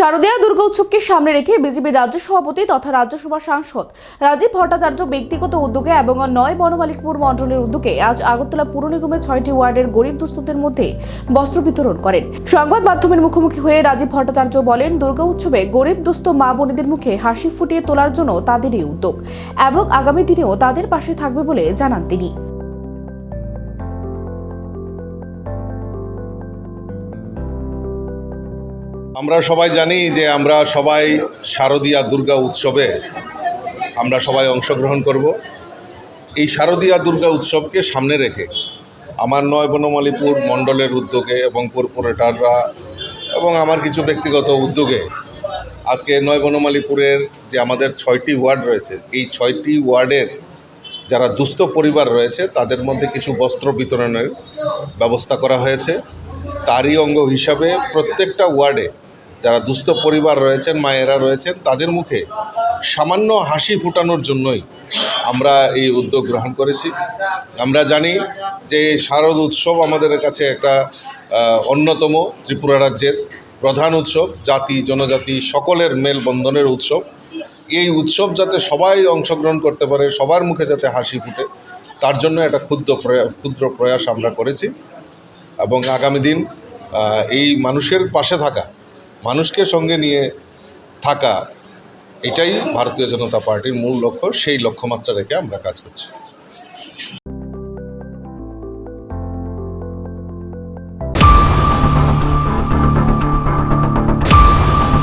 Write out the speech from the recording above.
শারদীয়া দুর্গা উৎসবকে সামনে রেখে বিজেপির রাজ্য সভাপতি তথা রাজ্যসভা সাংসদ রাজীব ভট্টাচার্য ব্যক্তিগত উদ্যোগে এবং নয় বনমালিকপুর মণ্ডলের উদ্যোগে আজ আগরতলা পুর নিগমের ছয়টি ওয়ার্ডের গরিব দুস্থদের মধ্যে বস্ত্র বিতরণ করেন। সংবাদ মাধ্যমের মুখোমুখি হয়ে রাজীব ভট্টাচার্য বলেন, দুর্গা উৎসবে গরিব দুস্থ মা বোনেদের মুখে হাসি ফুটিয়ে তোলার জন্য তাদেরই উদ্যোগ এবং আগামী দিনেও তাদের পাশে থাকবে বলে জানান তিনি। আমরা সবাই জানি যে আমরা সবাই শারদীয়া দুর্গা উৎসবে আমরা সবাই অংশগ্রহণ করব। এই শারদীয়া দুর্গা উৎসবকে সামনে রেখে আমার নয় বনমালীপুর মণ্ডলের উদ্যোগে এবং কর্পোরেটররা এবং আমার কিছু ব্যক্তিগত উদ্যোগে আজকে নয় বনমালীপুরের যে আমাদের ছয়টি ওয়ার্ড রয়েছে, এই ছয়টি ওয়ার্ডের যারা দুস্থ পরিবার রয়েছে, তাদের মধ্যে কিছু বস্ত্র বিতরণের ব্যবস্থা করা হয়েছে। তারই অঙ্গ হিসাবে প্রত্যেকটা ওয়ার্ডে যারা দুস্থ পরিবার রয়েছেন, মায়েরা রয়েছেন, তাদের মুখে সামান্য হাসি ফোটানোর জন্যই আমরা এই উদ্যোগ গ্রহণ করেছি। আমরা জানি যে শারদ উৎসব আমাদের কাছে একটা অন্যতম ত্রিপুরা রাজ্যের প্রধান উৎসব, জাতি, জনজাতি, সকলের মেলবন্ধনের উৎসব। এই উৎসব যাতে সবাই অংশগ্রহণ করতে পারে, সবার মুখে যাতে হাসি ফুটে, তার জন্য একটা ক্ষুদ্র প্রয়াস ক্ষুদ্র প্রয়াস আমরা করেছি। এবং আগামী দিন এই মানুষের পাশে থাকা, মানুষকে সঙ্গে নিয়ে থাকা, এটাই ভারতীয় জনতা পার্টির মূল লক্ষ্য, সেই লক্ষ্যমাত্রা রেখে আমরা কাজ করছি।